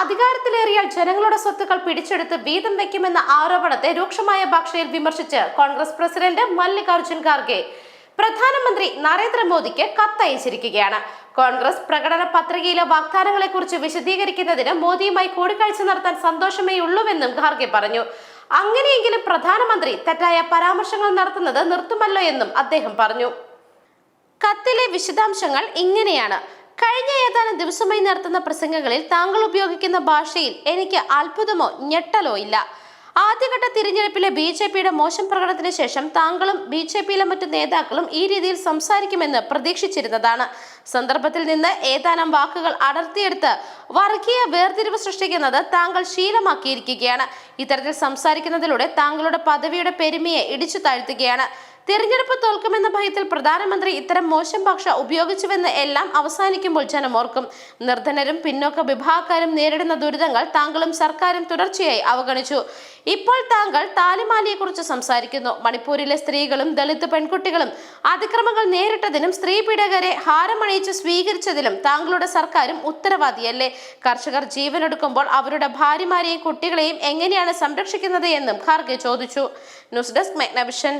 അധികാരത്തിലേറിയാൽ ജനങ്ങളുടെ സ്വത്തുക്കൾ പിടിച്ചെടുത്ത് വീതം വയ്ക്കുമെന്ന ആരോപണത്തെ രൂക്ഷമായ ഭാഷയിൽ വിമർശിച്ച് കോൺഗ്രസ് പ്രസിഡന്റ് മല്ലികാർജുൻ ഖാർഗെ പ്രധാനമന്ത്രി നരേന്ദ്രമോദിക്ക് കത്തയച്ചിരിക്കുകയാണ്. കോൺഗ്രസ് പ്രകടന പത്രികയിലെ വാഗ്ദാനങ്ങളെ കുറിച്ച് വിശദീകരിക്കുന്നതിന് മോദിയുമായി കൂടിക്കാഴ്ച നടത്താൻ സന്തോഷമേ ഉള്ളൂവെന്നും ഖാർഗെ പറഞ്ഞു. അങ്ങനെയെങ്കിലും പ്രധാനമന്ത്രി തെറ്റായ പരാമർശങ്ങൾ നടത്തുന്നത് നിർത്തുമല്ലോ എന്നും അദ്ദേഹം പറഞ്ഞു. കത്തിലെ വിശദാംശങ്ങൾ ഇങ്ങനെയാണ്. കഴിഞ്ഞ ഏതാനും ദിവസമായി നടത്തുന്ന പ്രസംഗങ്ങളിൽ താങ്കൾ ഉപയോഗിക്കുന്ന ഭാഷയിൽ എനിക്ക് അത്ഭുതമോ ഞെട്ടലോ ഇല്ല. ആദ്യഘട്ട തിരഞ്ഞെടുപ്പിലെ ബി ജെ പിയുടെ മോശം പ്രകടനത്തിന് ശേഷം താങ്കളും ബി ജെ പിയിലെ മറ്റു നേതാക്കളും ഈ രീതിയിൽ സംസാരിക്കുമെന്ന് പ്രതീക്ഷിച്ചിരുന്നതാണ്. സന്ദർഭത്തിൽ നിന്ന് ഏതാനും വാക്കുകൾ അടർത്തിയെടുത്ത് വർഗീയ വേർതിരിവ് സൃഷ്ടിക്കുന്നത് താങ്കൾ ശീലമാക്കിയിരിക്കുകയാണ്. ഇത്തരത്തിൽ സംസാരിക്കുന്നതിലൂടെ താങ്കളുടെ പദവിയുടെ പെരുമയെ ഇടിച്ചു താഴ്ത്തുകയാണ്. തിരഞ്ഞെടുപ്പ് തോൽക്കുമെന്ന ഭയത്തിൽ പ്രധാനമന്ത്രി ഇത്തരം മോശം ഭാഷ ഉപയോഗിച്ചുവെന്ന് എല്ലാം അവസാനിക്കുമ്പോൾ ജനം ഓർക്കും. നിർധനരും പിന്നോക്ക വിഭാഗക്കാരും നേരിടുന്ന ദുരിതങ്ങൾ താങ്കളും സർക്കാരും തുടർച്ചയായി അവഗണിച്ചു. ഇപ്പോൾ താങ്കൾ താലിമാലിയെക്കുറിച്ച് സംസാരിക്കുന്നു. മണിപ്പൂരിലെ സ്ത്രീകളും ദളിത് പെൺകുട്ടികളും അതിക്രമങ്ങൾ നേരിട്ടതിനും സ്ത്രീ പീഡകരെ ഹാരമണിയിച്ച് സ്വീകരിച്ചതിലും താങ്കളുടെ സർക്കാരും ഉത്തരവാദിയല്ലേ? കർഷകർ ജീവനെടുക്കുമ്പോൾ അവരുടെ ഭാര്യമാരെയും കുട്ടികളെയും എങ്ങനെയാണ് സംരക്ഷിക്കുന്നത് എന്നും ഖാർഗെ ചോദിച്ചു. News desk മെഗ്നവിഷൻ.